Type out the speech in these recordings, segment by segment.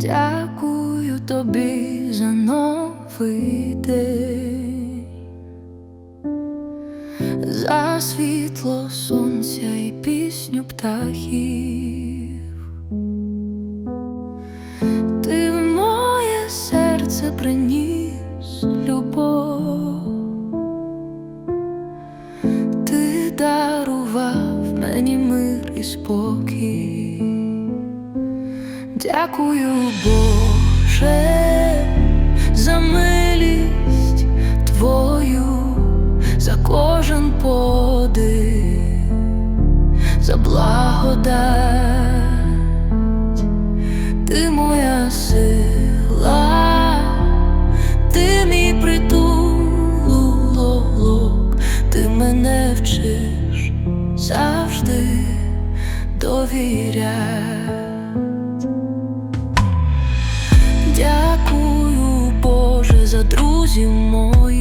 Дякую тобі за новий день, за світло сонця і пісню птахів. Ти в моє серце приніс любов, ти дарував мені мир і спокій. Дякую, Боже, за милість Твою, за кожен подих, за благодать, ти моя сила, ти мій притулок, ти мене вчиш завжди довіряти. За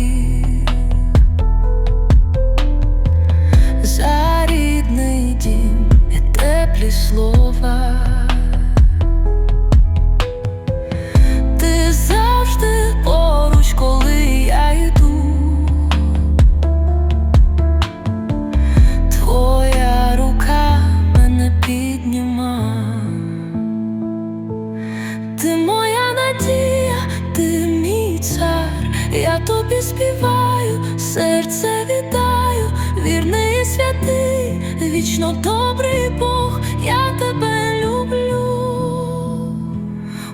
тобі співаю, серце віддаю, вірний і святий, вічно добрий Бог, я тебе люблю.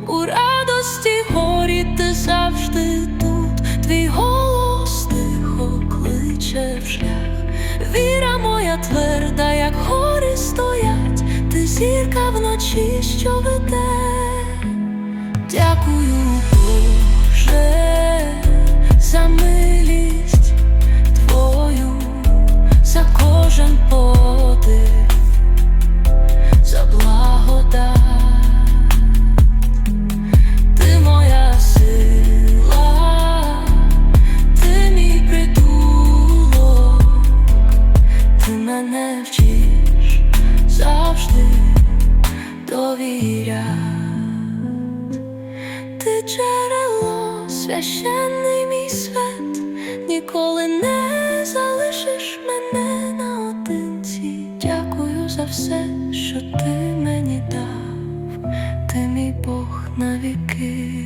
У радості горі ти завжди тут, твій голос тихо кличе в шлях. Віра моя тверда, як гори стоять, ти зірка вночі, що веде. Дякую, кожен за благодать. Ти моя сила, ти мій притулок, ти мене вчиш завжди довіряти. Ти джерело, священний мій свят, ніколи не залишиш мене за все, що ти мені дав, ти мій Бог навіки.